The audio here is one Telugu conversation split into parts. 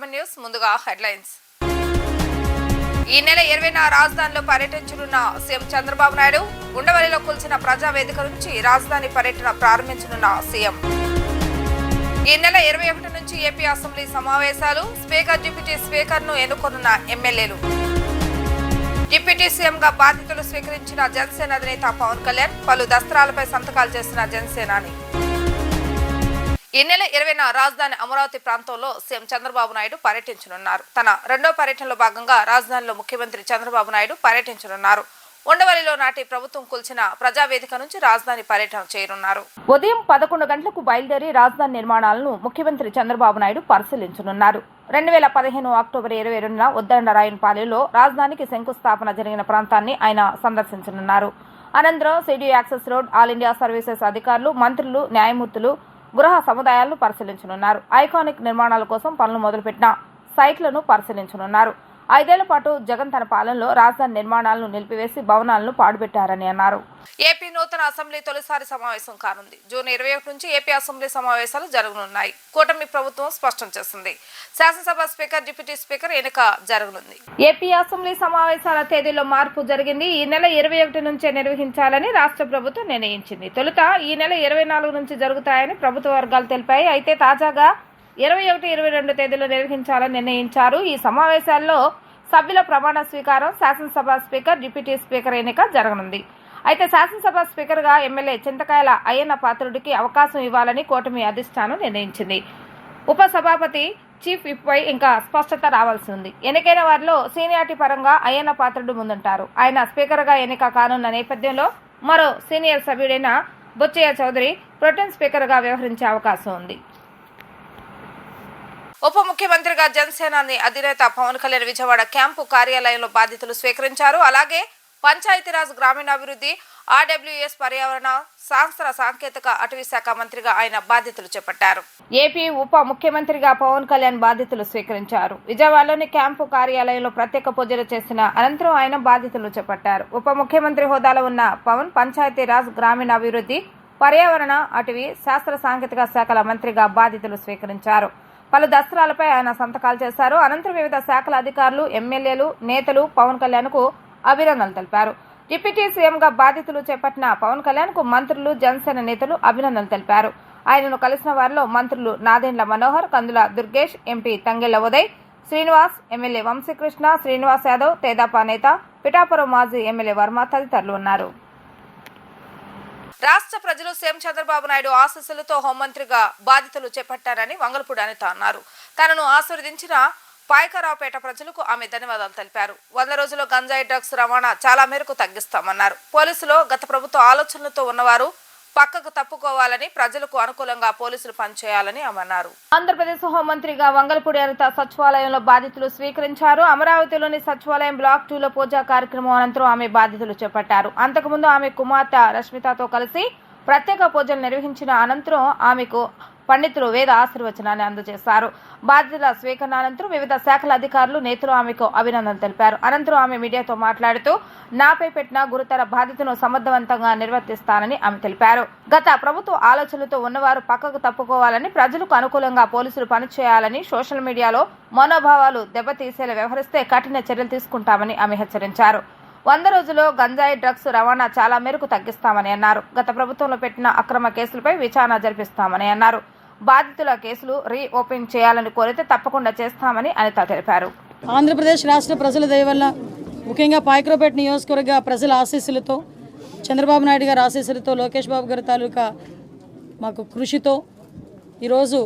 నమస్తే న్యూస్ ముందుగా హెడ్లైన్స్. ఈ నెల ఇరవైన రాజధానిలో పర్యటించనున్న సీఎం చంద్రబాబు నాయుడు ఉండవల్లిలో కూల్చిన ప్రజావేదిక నుంచి రాజధాని పర్యటన ప్రారంభించనున్న సీఎం. ఈ నెల ఇరవై ఒకటి నుంచి ఏపీ అసెంబ్లీ సమావేశాలు స్పీకర్ డిప్యూటీ స్పీకర్ను ఎన్నుకోనున్న ఎమ్మెల్యేలు. డిప్యూటీ సీఎంగా బాధ్యతలు స్వీకరించిన జనసేన అధినేత పవన్ కళ్యాణ్ పలు దస్త్రాలపై సంతకాలు చేసిన జనసేనాని. ఈ నెల ఇరవైన రాజధాని అమరావతి ప్రాంతంలో సీఎం చంద్రబాబు నాయుడు పర్యటించనున్నారు. తన రెండో పర్యటనలో భాగంగా రాజధానిలో ముఖ్యమంత్రి చంద్రబాబు నాయుడు పర్యటించనున్నారు. ఉండవల్లిలో నాటి ప్రభుత్వం కూల్చిన ప్రజావేదిక నుంచి రాజధాని పర్యటన చేయనున్నారు. ఉదయం పదకొండు గంటలకు బయలుదేరి రాజధాని నిర్మాణాలను ముఖ్యమంత్రి చంద్రబాబు నాయుడు పరిశీలించనున్నారు. రెండు వేల పదిహేను అక్టోబర్ ఇరవై రెండున ఉద్దండరాయనపాలెంలో రాజధానికి శంకుస్థాపన జరిగిన ప్రాంతాన్ని ఆయన సందర్శించనున్నారు. అనంతరం CD access road all India services అధికారులు మంత్రులు న్యాయమూర్తులు గృహ సముదాయాలను పరిశీలించనున్నారు. ఐకానిక్ నిర్మాణాల కోసం పనులు మొదలుపెట్టిన సైట్లను పరిశీలించనున్నారు. ఐదేళ్ళ పాటు జగన్ తన పాలనలో రాజధాని నిర్మాణాలను నిలిపివేసి భవనాలను పాడుపెట్టారని అన్నారు. ఏపీ నూతన అసెంబ్లీ తొలిసారి సమావేశం కానుంది. జూన్ ఇరవై ఒకటి నుంచి ఏపీ అసెంబ్లీ సమావేశాలు జరగనున్నాయి. కూటమి ప్రభుత్వం స్పష్టం చేసింది. శాసనసభ స్పీకర్ డిప్యూటీ స్పీకర్ ఎన్నిక జరగనుంది. ఏపీ అసెంబ్లీ సమావేశాల తేదీలో మార్పు జరిగింది. ఈ నెల ఇరవై ఒకటి నుంచే నిర్వహించాలని రాష్ట్ర ప్రభుత్వం నిర్ణయించింది. తొలుత ఈ నెల ఇరవై నాలుగు నుంచి జరుగుతాయని ప్రభుత్వ వర్గాలు తెలిపాయి. అయితే తాజాగా ఇరవై ఒకటి ఇరవై రెండు తేదీలో నిర్వహించాలని నిర్ణయించారు. ఈ సమావేశాల్లో సభ్యుల ప్రమాణ స్వీకారం శాసనసభ స్పీకర్ డిప్యూటీ స్పీకర్ ఎన్నిక జరగనుంది. అయితే శాసనసభ స్పీకర్గా ఎమ్మెల్యే చింతకాయల అయ్యన్న పాత్రుడికి అవకాశం ఇవ్వాలని కూటమి అధిష్టానం నిర్ణయించింది. ఉప సభాపతి చీఫ్ విప్పై ఇంకా స్పష్టత రావాల్సి ఉంది. ఎన్నికైన వారిలో సీనియారిటీ పరంగా అయ్యన్న పాత్రుడు ముందుంటారు. ఆయన స్పీకర్గా ఎన్నిక కానున్న నేపథ్యంలో మరో సీనియర్ సభ్యుడైన బొచ్చయ్య చౌదరి ప్రొటెన్ స్పీకర్గా వ్యవహరించే అవకాశం ఉంది. ఉప ముఖ్యమంత్రిగా జనసేనాని అధినేత పవన్ కళ్యాణ్ విజయవాడ క్యాంపు కార్యాలయంలో బాధ్యతలు స్వీకరించారు. అలాగే పంచాయతీరాజ్ గ్రామీణాభివృద్ధి ఆర్డబ్ల్యూఎస్ పర్యావరణ శాస్త్ర సాంకేతిక అటవీ శాఖ మంత్రిగా ఆయన బాధ్యతలు చేపట్టారు. ఏపీ ఉప ముఖ్యమంత్రిగా పవన్ కళ్యాణ్ బాధ్యతలు స్వీకరించారు. విజయవాడలోని క్యాంపు కార్యాలయంలో ప్రత్యేక పూజలు చేసిన అనంతరం ఆయన బాధ్యతలు చేపట్టారు. ఉప ముఖ్యమంత్రి హోదాలో ఉన్న పవన్ పంచాయతీరాజ్ గ్రామీణాభివృద్ధి పర్యావరణ అటవీ శాస్త్ర సాంకేతిక శాఖల మంత్రిగా బాధ్యతలు స్వీకరించారు. పలు దస్త్రాలపై ఆయన సంతకాలు చేశారు. అనంతరం వివిధ శాఖల అధికారులు ఎమ్మెల్యేలు నేతలు పవన్ కళ్యాణ్కు అభినందనలు తెలిపారు. డిప్యూటీ సీఎంగా బాధితులు చేపట్టిన పవన్ కళ్యాణ్కు మంత్రులు జనసేన నేతలు అభినందనలు తెలిపారు. ఆయనను కలిసిన వారిలో మంత్రులు నాదెండ్ల మనోహర్ కందుల దుర్గేష్ ఎంపీ తంగెళ్ళ ఉదయ్ శ్రీనివాస్ ఎమ్మెల్యే వంశీకృష్ణ శ్రీనివాస్ యాదవ్ తేదాపా నేత పిఠాపురం మాజీ ఎమ్మెల్యే వర్మ తదితరులు ఉన్నారు. రాష్ట్ర ప్రజలు సీఎం చంద్రబాబు నాయుడు ఆశస్సులతో హోంమంత్రిగా బాధ్యతలు చేపట్టారని వంగలపూడి అనిత అన్నారు. తనను ఆశీర్వదించిన పాయకరావుపేట ప్రజలకు ఆమె ధన్యవాదాలు తెలిపారు. వంద రోజుల్లో గంజాయి డ్రగ్స్ రవాణా చాలా మేరకు తగ్గిస్తామన్నారు. పోలీసులు గత ప్రభుత్వ ఆలోచనలతో ఉన్నవారు పక్కకు తప్పుకోవాలని ప్రజలకు అనుకూలంగా పోలీసులు పనిచేయాలని అన్నారు. ఆంధ్రప్రదేశ్ హోంమంత్రిగా వంగలపూడి అనిత సచివాలయంలో బాధితులు స్వీకరించారు. అమరావతిలోని సచివాలయం బ్లాక్ టూలో పూజా కార్యక్రమం అనంతరం ఆమె బాధితులు చేపట్టారు. అంతకుముందు ఆమె కుమార్తె రష్మితతో కలిసి ప్రత్యేక పూజలు నిర్వహించిన అనంతరం ఆమెకు పండితులు వేద ఆశీర్వచనాన్ని అందజేశారు. బాధ్యతల స్వీకరణ అనంతరం వివిధ శాఖల అధికారులు నేతలు ఆమెకు అభినందన తెలిపారు. అనంతరం ఆమె మీడియాతో మాట్లాడుతూ నాపై పెట్టిన గురుతర బాధ్యతను సమర్థవంతంగా నిర్వర్తిస్తానని ఆమె తెలిపారు. గత ప్రభుత్వ ఆలోచనలతో ఉన్నవారు పక్కకు తప్పుకోవాలని ప్రజలకు అనుకూలంగా పోలీసులు పనిచేయాలని సోషల్ మీడియాలో మనోభావాలు దెబ్బతీసేలా వ్యవహరిస్తే కఠిన చర్యలు తీసుకుంటామని ఆమె హెచ్చరించారు. వంద రోజుల్లో గంజాయి డ్రగ్స్ రవాణా చాలా మేరకు తగ్గిస్తామని అన్నారు. గత ప్రభుత్వంలో పెట్టిన అక్రమ కేసులపై విచారణ జరిపిస్తామని అన్నారు. బాధితుల కేసులు రీఓపెన్ చేయాలని కోరితే తప్పకుండా చేస్తామని అనిత తెలిపారు. ఆంధ్రప్రదేశ్ రాష్ట్ర ప్రజల దయవల్ల ముఖ్యంగా పాయక్రోపేట నియోజకవర్గ ప్రజల ఆశీస్సులతో చంద్రబాబు నాయుడు గారి ఆశీస్సులతో లోకేష్ బాబు గారి తాలూకా మాకు కృషితో ఈరోజు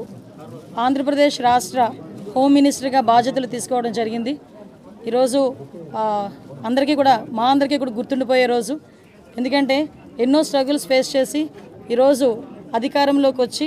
ఆంధ్రప్రదేశ్ రాష్ట్ర హోమ్ మినిస్టర్గా బాధ్యతలు తీసుకోవడం జరిగింది. ఈరోజు అందరికీ కూడా మా అందరికీ కూడా గుర్తుండిపోయే రోజు. ఎందుకంటే ఎన్నో స్ట్రగుల్స్ ఫేస్ చేసి ఈరోజు అధికారంలోకి వచ్చి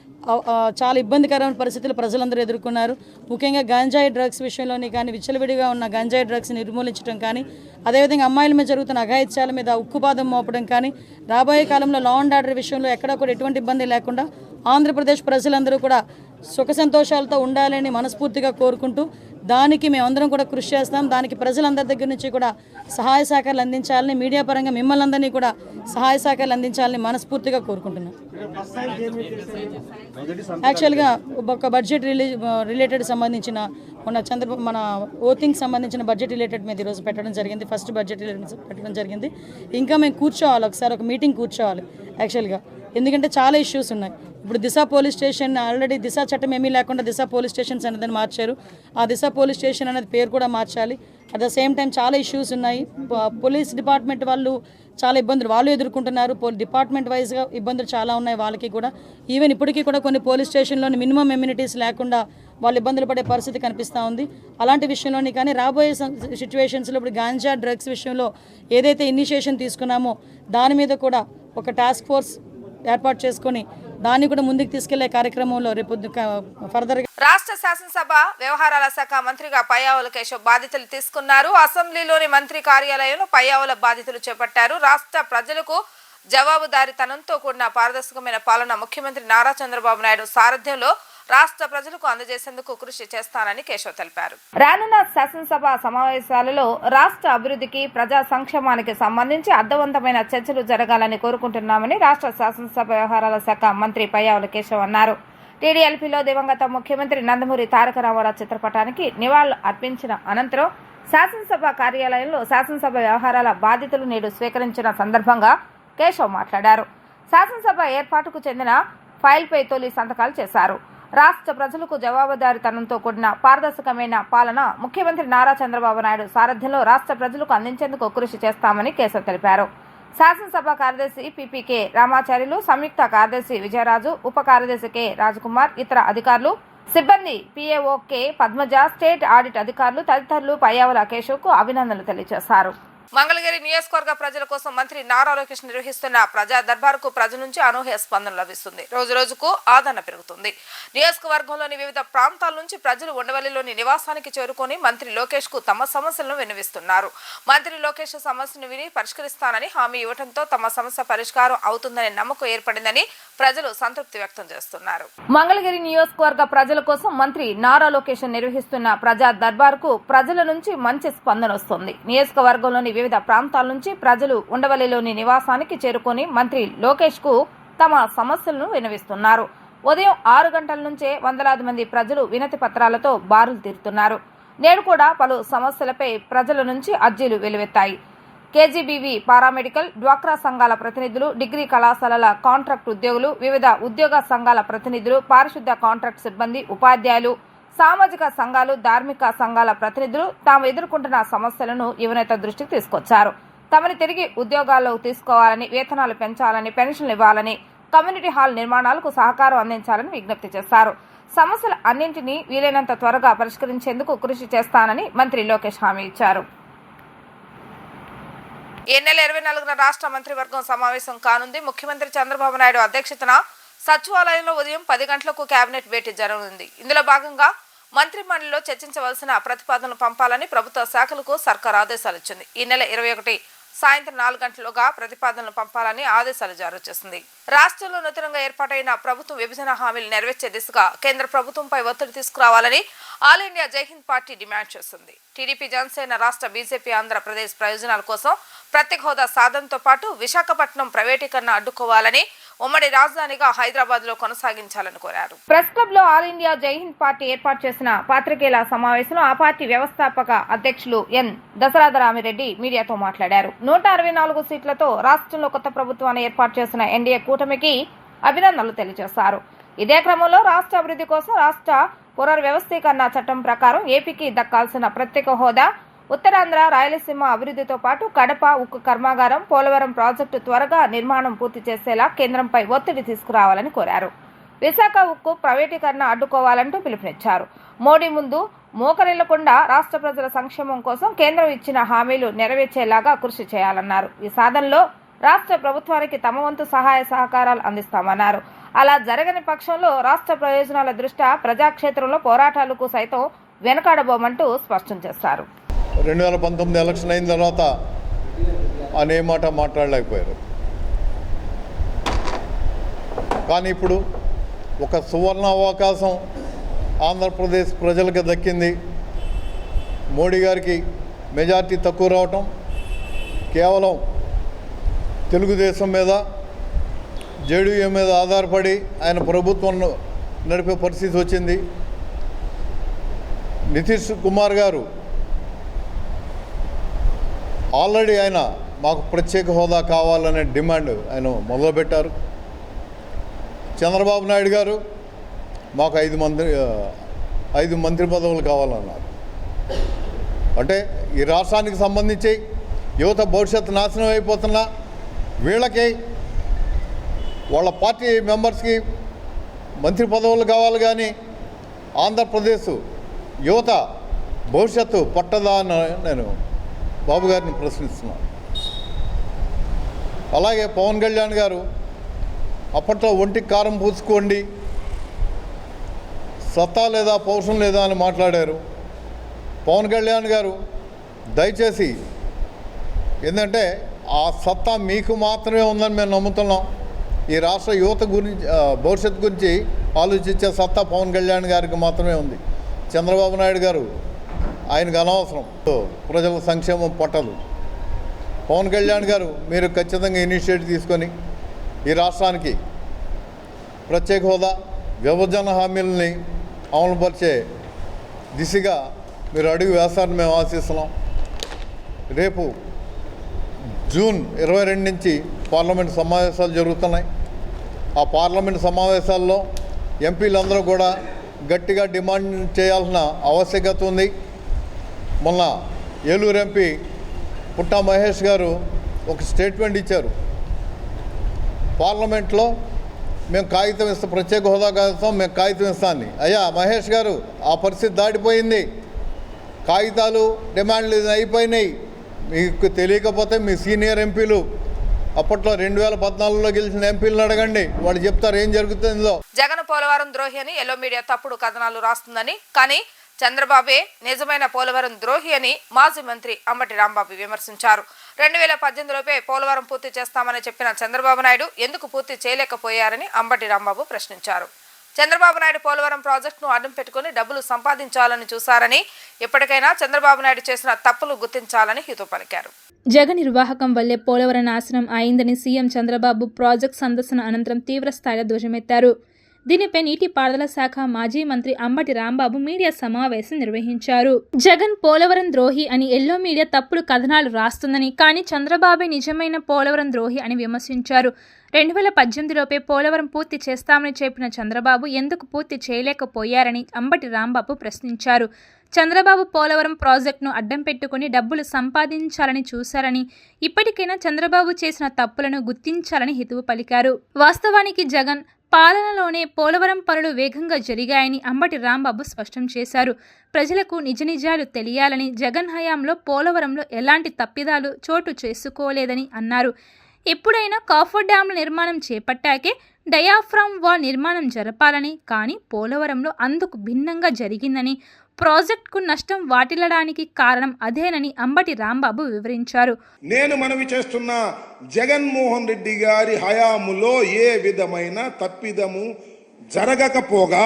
చాలా ఇబ్బందికరమైన పరిస్థితులు ప్రజలందరూ ఎదుర్కొన్నారు. ముఖ్యంగా గంజాయి డ్రగ్స్ విషయంలోని కానీ విచ్చలవిడిగా ఉన్న గంజాయి డ్రగ్స్ నిర్మూలించడం కానీ అదేవిధంగా అమ్మాయిల మీద జరుగుతున్న అఘాయిత్యాల మీద ఉక్కుపాదం మోపడం కానీ రాబోయే కాలంలో లా అండ్ ఆర్డర్ విషయంలో ఎక్కడా కూడా ఎటువంటి ఇబ్బంది లేకుండా ఆంధ్రప్రదేశ్ ప్రజలందరూ కూడా సుఖ సంతోషాలతో ఉండాలని మనస్ఫూర్తిగా కోరుకుంటూ దానికి మేమందరం కూడా కృషి చేస్తాం. దానికి ప్రజలందరి దగ్గర నుంచి కూడా సహాయ సహకారాలు అందించాలని మీడియా పరంగా మిమ్మల్ని అందరినీ కూడా సహాయ సహకారాలు అందించాలని మనస్ఫూర్తిగా కోరుకుంటున్నాం. యాక్చువల్గా ఒక బడ్జెట్ రిలీజ్ రిలేటెడ్ సంబంధించిన మన చంద్రబాబు మన ఓతింగ్ సంబంధించిన బడ్జెట్ రిలేటెడ్ మీద ఈరోజు పెట్టడం జరిగింది. ఫస్ట్ బడ్జెట్ రిలేటెడ్ పెట్టడం జరిగింది. ఇంకా మేము కూర్చోవాలి. ఒకసారి ఒక మీటింగ్ కూర్చోవాలి. యాక్చువల్గా ఎందుకంటే చాలా ఇష్యూస్ ఉన్నాయి. ఇప్పుడు Disha police station already Disha చట్టం ఏమీ లేకుండా దిశ పోలీస్ స్టేషన్స్ అనేది మార్చారు. ఆ దిశ పోలీస్ స్టేషన్ అనేది పేరు కూడా మార్చాలి. అట్ ద సేమ్ టైం చాలా ఇష్యూస్ ఉన్నాయి. పోలీస్ డిపార్ట్మెంట్ వాళ్ళు చాలా ఇబ్బందులు వాళ్ళు ఎదుర్కొంటున్నారు. పో డిపార్ట్మెంట్ వైజ్గా ఇబ్బందులు చాలా ఉన్నాయి వాళ్ళకి కూడా. ఈవెన్ ఇప్పటికీ కూడా కొన్ని పోలీస్ స్టేషన్లోని మినిమం ఎమ్యూనిటీస్ లేకుండా వాళ్ళు ఇబ్బందులు పడే పరిస్థితి కనిపిస్తూ ఉంది. అలాంటి విషయంలోని కానీ రాబోయే సిచ్యువేషన్స్లో ఇప్పుడు గాంజా డ్రగ్స్ విషయంలో ఏదైతే ఇనిషియేషన్ తీసుకున్నామో దాని మీద కూడా ఒక టాస్క్ ఫోర్స్ ఏర్పాటు చేసుకొని దాన్ని కూడా ముందుకు తీసుకెళ్ళే కార్యక్రమంలో రేపు ఫర్దర్ రాష్ట్ర శాసనసభ వ్యవహారాల శాఖ మంత్రిగా పయ్యావుల కేశవ్ బాధ్యతలు తీసుకున్నారు. అసెంబ్లీలోని మంత్రి కార్యాలయంలో పయ్యావుల బాధ్యతలు చేపట్టారు. రాష్ట్ర ప్రజలకు జవాబుదారీతనంతో కూడిన పారదర్శకమైన పాలన ముఖ్యమంత్రి నారా చంద్రబాబు నాయుడు సారథ్యంలో రాష్ట్ర ప్రజలకు అందజేసేందుకు కృషి చేస్తానని కేశవ్ తెలిపారు. రానున్న శాసనసభ సమావేశాలలో రాష్ట్ర అభివృద్ధికి ప్రజా సంక్షేమానికి సంబంధించి అర్థవంతమైన చర్చలు జరగాలని కోరుకుంటున్నామని రాష్ట్ర శాసనసభ వ్యవహారాల శాఖ మంత్రి పయ్యావుల కేశవ్ అన్నారు. టీడీఎల్పీలో దివంగత ముఖ్యమంత్రి నందమూరి తారక రామారావు చిత్రపటానికి నివాళులు అర్పించిన అనంతరం శాసనసభ కార్యాలయంలో శాసనసభ వ్యవహారాల బాధితులు నేడు స్వీకరించిన సందర్భంగా కేశవ్ మాట్లాడారు. శాసనసభ ఏర్పాటుకు చెందిన ఫైల్పై తొలి సంతకాలు చేశారు. రాష్ట్ర ప్రజలకు జవాబుదారీతనంతో కూడిన పారదర్శకమైన పాలన ముఖ్యమంత్రి నారా చంద్రబాబు నాయుడు సారథ్యంలో రాష్ట్ర ప్రజలకు అందించేందుకు కృషి చేస్తామని కేశవ్ తెలిపారు. శాసనసభ కార్యదర్శి పీపీకే రామాచార్యులు సంయుక్త కార్యదర్శి విజయరాజు ఉప కార్యదర్శి కె రాజకుమార్ ఇతర అధికారులు సిబ్బంది PAO K Padmaja state audit అధికారులు తదితరులు పయ్యావుల కేశవ్కు అభినందనలు తెలియజేశారు. మంగళగిరి నియోజకవర్గ ప్రజల కోసం మంత్రి నారా లోకేష్ నిర్వహిస్తున్న ప్రజా దర్బార్కు ప్రజల నుంచి అనూహ్య స్పందన లభిస్తుంది. రోజు రోజుకు ఆదరణ పెరుగుతుంది. నియోజకవర్గంలోని వివిధ ప్రాంతాల నుంచి ప్రజలు ఉండవల్లిలోని నివాసానికి చేరుకొని మంత్రి లోకేష్కు తమ సమస్యలను వినివిస్తున్నారు మంత్రి లోకేష్ సమస్యను విని పరిష్కరిస్తానని హామీ ఇవ్వడంతో తమ సమస్య పరిష్కారం అవుతుందనే నమ్మకం ఏర్పడిందని ప్రజలు సంతృప్తి వ్యక్తం చేస్తున్నారు. మంగళగిరి నియోజకవర్గ ప్రజల కోసం మంత్రి నారా లోకేష్ నిర్వహిస్తున్న ప్రజా దర్బార్కు ప్రజల నుంచి మంచి స్పందన వస్తుంది. నియోజకవర్గంలోని వివిధ ప్రాంతాల నుంచి ప్రజలు ఉండవల్లిలోని నివాసానికి చేరుకొని మంత్రి లోకేష్కు తమ సమస్యలను వినవిస్తున్నారు. ఉదయం ఆరు గంటల నుంచే వందలాది మంది ప్రజలు వినతి పత్రాలతో బారులు తీరుతున్నారు. నేడు కూడా పలు సమస్యలపై ప్రజల నుంచి అర్జీలు వెలువెత్తాయి. కేజీబీవీ పారామెడికల్ డ్వాక్రా సంఘాల ప్రతినిధులు డిగ్రీ కళాశాలల కాంట్రాక్ట్ ఉద్యోగులు వివిధ ఉద్యోగ సంఘాల ప్రతినిధులు పారిశుద్ధ్య కాంట్రాక్ట్ సిబ్బంది ఉపాధ్యాయులు సామాజిక సంఘాలు ధార్మిక సంఘాల ప్రతినిధులు తాము ఎదుర్కొంటున్న సమస్యలను యువనేత దృష్టికి తీసుకొచ్చారు. తమని తిరిగి ఉద్యోగాల్లో తీసుకోవాలని వేతనాలు పెంచాలని పెన్షన్లు ఇవ్వాలని కమ్యూనిటీ హాల్ నిర్మాణాలకు సహకారం అందించాలని విజ్ఞప్తి చేశారు. సమస్యల అన్నింటినీ వీలైనంత త్వరగా పరిష్కరించేందుకు కృషి చేస్తానని మంత్రి లోకేష్ హామీ ఇచ్చారు. ఈ నెల ఇరవై నాలుగున రాష్ట్ర మంత్రివర్గం సమావేశం కానుంది. ముఖ్యమంత్రి చంద్రబాబు నాయుడు అధ్యక్షతన సచివాలయంలో ఉదయం పది గంటలకు కేబినెట్ భేటీ జరగనుంది. ఇందులో భాగంగా మంత్రి మండలిలో చర్చించవలసిన ప్రతిపాదనలు పంపాలని ప్రభుత్వ శాఖలకు సర్కార్ ఆదేశాలు ఇచ్చింది. ఈ నెల ఇరవై ఒకటి సాయంత్రం నాలుగు గంటలుగా ప్రతిపాదనలు పంపాలని ఆదేశాలు జారీ చేసింది. రాష్ట్రంలో నూతనంగా ఏర్పాటైన ప్రభుత్వం విభజన హామీలు నెరవేర్చే దిశగా కేంద్ర ప్రభుత్వంపై ఒత్తిడి తీసుకురావాలని all India Jai Hind party demand చేస్తుంది టీడీపీ జనసేన రాష్ట్ర బీజేపీ ఆంధ్రప్రదేశ్ ప్రయోజనాల కోసం ప్రత్యేక హోదా సాధనతో పాటు విశాఖపట్నం ప్రైవేటీకరణ అడ్డుకోవాలని ఉమ్మడి రాజధానిగా హైదరాబాద్లో కొనసాగించాలని కోరారు. ప్రెస్ క్లబ్లో ఆల్ ఇండియా జైహింద్ పార్టీ ఏర్పాటు చేసిన పాత్రికేయుల సమావేశంలో ఆ పార్టీ వ్యవస్థాపక అధ్యక్షులు ఎన్. దశరథరామిరెడ్డి మీడియాతో మాట్లాడారు. నూట అరవై నాలుగు సీట్లతో రాష్ట్రంలో కొత్త ప్రభుత్వాన్ని ఏర్పాటు చేసిన ఎన్డీఏ కూటమికి అభినందనలు తెలియజేశారు. ఇదే క్రమంలో రాష్ట్ర అభివృద్ధి కోసం రాష్ట్ర పునర్వ్యవస్థీకరణ చట్టం ప్రకారం ఏపీకి దక్కాల్సిన ప్రత్యేక హోదా ఉత్తరాంధ్ర రాయలసీమ అభివృద్ధితో పాటు కడప ఉక్కు కర్మాగారం పోలవరం ప్రాజెక్టు త్వరగా నిర్మాణం పూర్తి చేసేలా కేంద్రంపై ఒత్తిడి తీసుకురావాలని కోరారు. విశాఖ ఉక్కు ప్రైవేటీకరణ అడ్డుకోవాలంటూ పిలుపునిచ్చారు. మోడీ ముందు మోకరిల్లకుండా రాష్ట్ర ప్రజల సంక్షేమం కోసం కేంద్రం ఇచ్చిన హామీలు నెరవేర్చేలాగా కృషి చేయాలన్నారు. ఈ సాధనలో రాష్ట్ర ప్రభుత్వానికి తమ వంతు సహాయ సహకారాలు అందిస్తామన్నారు. అలా జరగని పక్షంలో రాష్ట్ర ప్రయోజనాల దృష్ట్యా ప్రజాక్షేత్రంలో పోరాటాలకు సైతం వెనకాడబోమంటూ స్పష్టం చేశారు. రెండు వేల పంతొమ్మిది ఎలక్షన్ అయిన తర్వాత అనే మాట మాట్లాడలేకపోయారు. కానీ ఇప్పుడు ఒక సువర్ణ అవకాశం ఆంధ్రప్రదేశ్ ప్రజలకు దక్కింది. మోడీ గారికి మెజార్టీ తక్కువ రావటం కేవలం తెలుగుదేశం మీద జేడీయూ మీద ఆధారపడి ఆయన ప్రభుత్వం నడిపే పరిస్థితి వచ్చింది. నితీష్ కుమార్ గారు ఆల్రెడీ ఆయన మాకు ప్రత్యేక హోదా కావాలనే డిమాండ్ ఆయన మొదలుపెట్టారు. చంద్రబాబు నాయుడు గారు మాకు ఐదు మంత్రి ఐదు మంత్రి పదవులు కావాలన్నారు. అంటే ఈ రాష్ట్రానికి సంబంధించి యువత భవిష్యత్తు నాశనం అయిపోతున్నా వీళ్ళకి వాళ్ళ పార్టీ మెంబర్స్కి మంత్రి పదవులు కావాలి కానీ ఆంధ్రప్రదేశ్ యువత భవిష్యత్తు పట్టదా అని నేను బాబు గారిని ప్రశ్నిస్తున్నాను అలాగే పవన్ కళ్యాణ్ గారు అప్పట్లో ఒంటికి కారం పూసుకోండి సత్తా లేదా పౌరుషం లేదా అని మాట్లాడారు. పవన్ కళ్యాణ్ గారు దయచేసి ఏంటంటే ఆ సత్తా మీకు మాత్రమే ఉందని మేము నమ్ముతున్నాం. ఈ రాష్ట్ర యువత గురించి భవిష్యత్తు గురించి ఆలోచించే సత్తా పవన్ కళ్యాణ్ గారికి మాత్రమే ఉంది. చంద్రబాబు నాయుడు గారు ఆయనకు అనవసరం. ప్రజల సంక్షేమం పట్టదు. పవన్ కళ్యాణ్ గారు మీరు ఖచ్చితంగా ఇనిషియేటివ్ తీసుకొని ఈ రాష్ట్రానికి ప్రత్యేక హోదా విభజన హామీలని అమలుపరిచే దిశగా మీరు అడుగు వేస్తారని మేము ఆశిస్తున్నాం. రేపు జూన్ ఇరవై రెండు నుంచి పార్లమెంట్ సమావేశాలు జరుగుతున్నాయి. ఆ పార్లమెంట్ సమావేశాల్లో ఎంపీలందరూ కూడా గట్టిగా డిమాండ్ చేయాల్సిన ఆవశ్యకత ఉంది. మొన్న ఏలూరు ఎంపీ పుట్టా మహేష్ గారు ఒక స్టేట్మెంట్ ఇచ్చారు. పార్లమెంట్లో మేము కాగితం ఇస్తాం ప్రత్యేక హోదా కాగితం మేము కాగితం ఇస్తామని అయ్యా మహేష్ గారు ఆ పరిస్థితి దాటిపోయింది. కాగితాలు డిమాండ్లు అయిపోయినాయి. మీకు తెలియకపోతే మీ సీనియర్ ఎంపీలు అప్పట్లో రెండు వేల పద్నాలుగులో గెలిచిన ఎంపీలను అడగండి. వాళ్ళు చెప్తారు ఏం జరుగుతుందో. జగన్ పోలవరం ద్రోహి అని ఎల్లో మీడియా తప్పుడు కథనాలు రాస్తుందని. కానీ చంద్రబాబే నిజమైన పోలవరం ద్రోహి అని మాజీ మంత్రి అంబటి రాంబాబు విమర్శించారు. రెండు వేల పద్దెనిమిదిలోపే పోలవరం పూర్తి చేస్తామని చెప్పిన చంద్రబాబు నాయుడు ఎందుకు పూర్తి చేయలేకపోయారని అంబటి రాంబాబు ప్రశ్నించారు. చంద్రబాబు నాయుడు పోలవరం ప్రాజెక్టును అడ్డం పెట్టుకుని డబ్బులు సంపాదించాలని చూశారని ఎప్పటికైనా చంద్రబాబు నాయుడు చేసిన తప్పులు గుర్తించాలని హితో పలికారు. జగన్ నిర్వాహకం వల్లే పోలవరం నాశనం అయిందని సీఎం చంద్రబాబు ప్రాజెక్ట్ సందర్శన అనంతరం తీవ్రస్థాయిలో ధ్వజమెత్తారు. దీనిపై నీటిపారుదల శాఖ మాజీ మంత్రి అంబటి రాంబాబు మీడియా సమావేశం నిర్వహించారు. జగన్ పోలవరం ద్రోహి అని ఎల్లో మీడియా తప్పుడు కథనాలు రాస్తుందని కానీ చంద్రబాబే నిజమైన పోలవరం ద్రోహి అని విమర్శించారు. రెండు వేల పద్దెనిమిదిలోపే పోలవరం పూర్తి చేస్తామని చెప్పిన చంద్రబాబు ఎందుకు పూర్తి చేయలేకపోయారని అంబటి రాంబాబు ప్రశ్నించారు. చంద్రబాబు పోలవరం ప్రాజెక్టును అడ్డం పెట్టుకుని డబ్బులు సంపాదించాలని చూశారని ఇప్పటికైనా చంద్రబాబు చేసిన తప్పులను గుర్తించాలని హితువు పలికారు. వాస్తవానికి జగన్ పాలనలోనే పోలవరం పనులు వేగంగా జరిగాయని అంబటి రాంబాబు స్పష్టం చేశారు. ప్రజలకు నిజ నిజాలు తెలియాలని జగన్ హయాంలో పోలవరంలో ఎలాంటి తప్పిదాలు చోటు చేసుకోలేదని అన్నారు. ఎప్పుడైనా కాఫర్ డ్యాంల నిర్మాణం చేపట్టాకే డయాఫ్రామ్ వాల్ నిర్మాణం జరపాలని కానీ పోలవరంలో అందుకు భిన్నంగా జరిగిందని ప్రాజెక్టుకు నష్టం వాటిల్లడానికి కారణం అదేనని అంబటి రాంబాబు వివరించారు. నేను మనవి చేస్తున్న జగన్మోహన్ రెడ్డి గారి హయాములో ఏ విధమైన తప్పిదము జరగకపోగా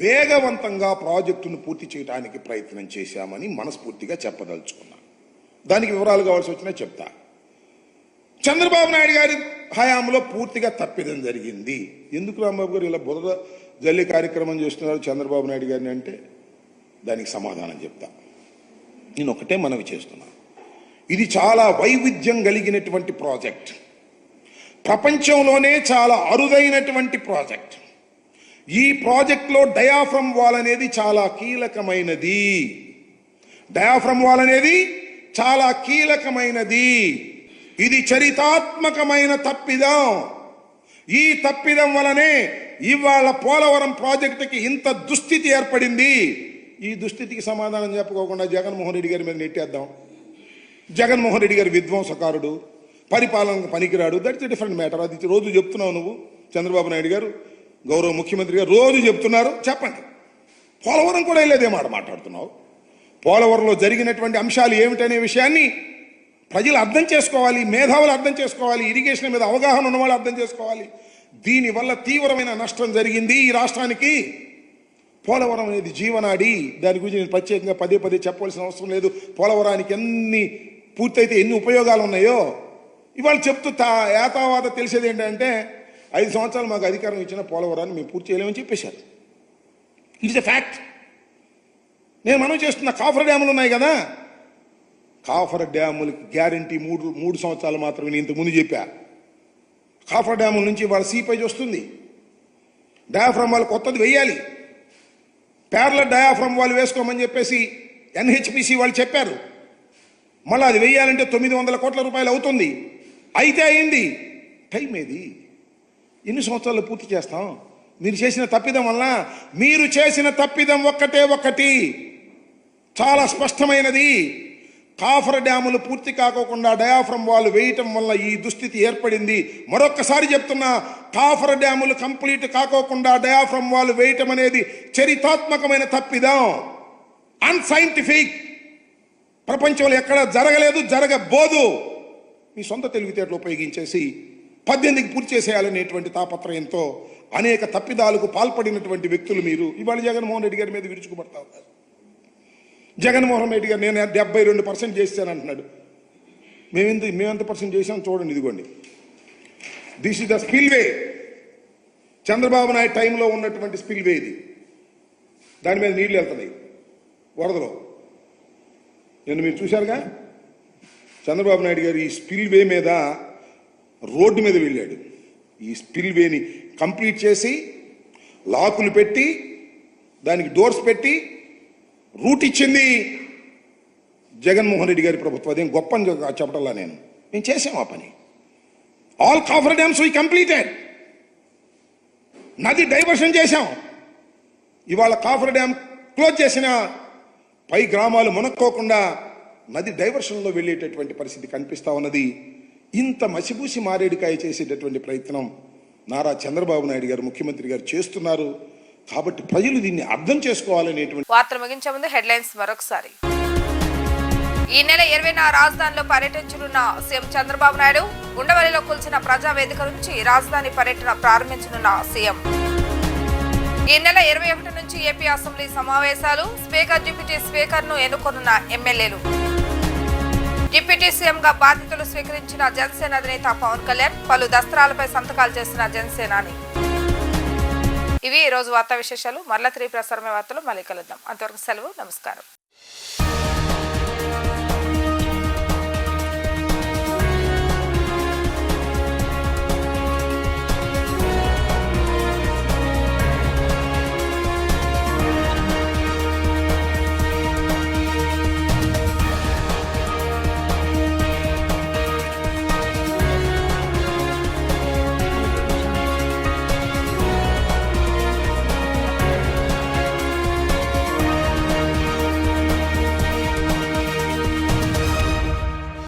వేగవంతంగా ప్రాజెక్టును పూర్తి చేయడానికి ప్రయత్నం చేశామని మనస్ఫూర్తిగా చెప్పదలుచుకున్నా. దానికి వివరాలు కావాల్సి వచ్చినా చెప్తా. చంద్రబాబు నాయుడు గారి హయాంలో పూర్తిగా తప్పిదం జరిగింది. ఎందుకు రాంబాబు గారు ఇలా బురద జల్లి కార్యక్రమం చేస్తున్నారు చంద్రబాబు నాయుడు గారిని అంటే దానికి సమాధానం చెప్తా. నేను ఒకటే మనవి చేస్తున్నా. ఇది చాలా వైవిధ్యం కలిగినటువంటి ప్రాజెక్ట్. ప్రపంచంలోనే చాలా అరుదైనటువంటి ప్రాజెక్ట్. ఈ ప్రాజెక్ట్లో డయాఫ్రమ్ వాల్ అనేది చాలా కీలకమైనది. డయాఫ్రమ్ వాల్ అనేది చాలా కీలకమైనది. ఇది చరితాత్మకమైన తప్పిదం. ఈ తప్పిదం వలనే ఇవాళ పోలవరం ప్రాజెక్టుకి ఇంత దుస్థితి ఏర్పడింది. ఈ దుస్థితికి సమాధానం చెప్పుకోకుండా జగన్మోహన్ రెడ్డి గారి మీద నెట్టేద్దాం. జగన్మోహన్ రెడ్డి గారి విధ్వంసకారుడు పరిపాలనకు పనికిరాడు. దట్స్ డిఫరెంట్ మ్యాటర్ అది రోజు చెప్తున్నావు నువ్వు చంద్రబాబు నాయుడు గారు గౌరవ ముఖ్యమంత్రి గారు రోజు చెప్తున్నారు. చెప్పండి. పోలవరం కూడా వెళ్ళేదే మాట మాట్లాడుతున్నావు. పోలవరంలో జరిగినటువంటి అంశాలు ఏమిటనే విషయాన్ని ప్రజలు అర్థం చేసుకోవాలి మేధావులు అర్థం చేసుకోవాలి ఇరిగేషన్ మీద అవగాహన ఉన్నవాళ్ళు అర్థం చేసుకోవాలి. దీనివల్ల తీవ్రమైన నష్టం జరిగింది ఈ రాష్ట్రానికి. పోలవరం అనేది జీవనాడి. దాని గురించి నేను ప్రత్యేకంగా పదే పదే చెప్పవలసిన అవసరం లేదు. పోలవరానికి ఎన్ని పూర్తయితే ఎన్ని ఉపయోగాలు ఉన్నాయో ఇవాళ చెప్తూ తా ఏతావాత తెలిసేది ఏంటంటే ఐదు సంవత్సరాలు మాకు అధికారం ఇచ్చిన పోలవరాన్ని మేము పూర్తి చేయలేమని చెప్పేశారు. ఇట్స్ ఎ ఫ్యాక్ట్ నేను మనం చేస్తున్న కాఫర్ డ్యాములు ఉన్నాయి కదా కాఫర్ డ్యాములకి గ్యారంటీ మూడు మూడు సంవత్సరాలు మాత్రమే నేను ఇంతకుముందు చెప్పా. కాఫర్ డ్యాముల నుంచి వాళ్ళ సీపేజ్ వస్తుంది. డయాఫ్రమ్ వాళ్ళు కొత్తది వెయ్యాలి. పేర్ల డయాఫ్రమ్ వాళ్ళు వేసుకోమని చెప్పేసి ఎన్హెచ్పిసి వాళ్ళు చెప్పారు. మళ్ళీ అది వెయ్యాలంటే తొమ్మిది వందల కోట్ల రూపాయలు అవుతుంది. అయితే అయింది. టైం ఏది? ఎన్ని సంవత్సరాలు పూర్తి చేస్తాం? మీరు చేసిన తప్పిదం వల్ల మీరు చేసిన తప్పిదం ఒక్కటే ఒక్కటి చాలా స్పష్టమైనది. కాఫర్ డ్యాములు పూర్తి కాకోకుండా డయాఫ్రమ్ వాళ్ళు వేయటం వల్ల ఈ దుస్థితి ఏర్పడింది. మరొక్కసారి చెప్తున్నా కాఫర్ డ్యాములు కంప్లీట్ కాకోకుండా డయాఫ్రమ్ వాళ్ళు వేయటం అనేది చరితాత్మకమైన తప్పిదం. అన్సైంటిఫిక్ ప్రపంచంలో ఎక్కడ జరగలేదు జరగబోదు. మీ సొంత తెలివితేటలు ఉపయోగించేసి పద్దెనిమిదికి పూర్తి చేసేయాలనేటువంటి తాపత్రయంతో అనేక తప్పిదాలకు పాల్పడినటువంటి వ్యక్తులు మీరు. ఇవాళ జగన్మోహన్ రెడ్డి గారి మీద విరుచుకుపడతా ఉన్నారు జగన్మోహన్ రెడ్డి గారు నేను డెబ్బై రెండు పర్సెంట్ చేశాను అంటున్నాడు మేమెంత మేమెంత పర్సెంట్ చేసాం చూడండి ఇదిగోండి. This is the spillway Chandrababu Naidu టైంలో ఉన్నటువంటి స్పిల్వే ఇది. దాని మీద నీళ్ళు వెళ్తున్నాయి. వరదలో. నేను మీరు చూశారుగా? చంద్రబాబు నాయుడు గారు ఈ స్పిల్వే మీద రోడ్డు మీద వెళ్ళాడు. ఈ స్పిల్వేని కంప్లీట్ చేసి లాకులు పెట్టి దానికి డోర్స్ పెట్టి రూట్ ఇచ్చింది జగన్మోహన్ రెడ్డి గారి ప్రభుత్వం. అదేం గొప్ప అని చెప్పటల్లా నేను. మేము చేసాం ఆ పని. All coffer dams we completed నది డైవర్షన్ చేశాం. ఇవాళ కాఫర్ డ్యామ్ క్లోజ్ చేసిన పై గ్రామాలు మునక్కోకుండా నది డైవర్షన్లో వెళ్ళేటటువంటి పరిస్థితి కనిపిస్తా ఉన్నది. ఇంత మసిబూసి మారేడుకాయ చేసేటటువంటి ప్రయత్నం నారా చంద్రబాబు నాయుడు గారు ముఖ్యమంత్రి గారు చేస్తున్నారు. కాబట్టి ప్రజలు దీన్ని అర్థం చేసుకోవాలనేటువంటి వార్తలు ముగించే ముందు హెడ్లైన్స్ మరొకసారి. ఈ నెల ఇరవై రాజధానిలో పర్యటించనున్న సీఎం చంద్రబాబు నాయుడు ఉండవల్లిలో కూల్చిన ప్రజా వేదిక నుంచి రాజధాని పర్యటన ప్రారంభించనున్న సీఎం. ఈ నెల ఇరవై ఒకటి నుంచి ఏపీ అసెంబ్లీ సమావేశాలు స్పీకర్ డిప్యూటీ స్పీకర్ను ఎన్నుకోనున్న ఎమ్మెల్యేలు. డిప్యూటీ సీఎంగా బాధ్యతలు స్వీకరించిన జనసేన అధినేత పవన్ కళ్యాణ్ పలు దస్త్రాలపై సంతకాలు చేసిన జనసేనాని. ఇవి ఈరోజు వార్తా విశేషాలు. మరలా త్రీ ప్రసారమే వార్తలు. మళ్ళీ కలుద్దాం. అంతవరకు సెలవు. నమస్కారం.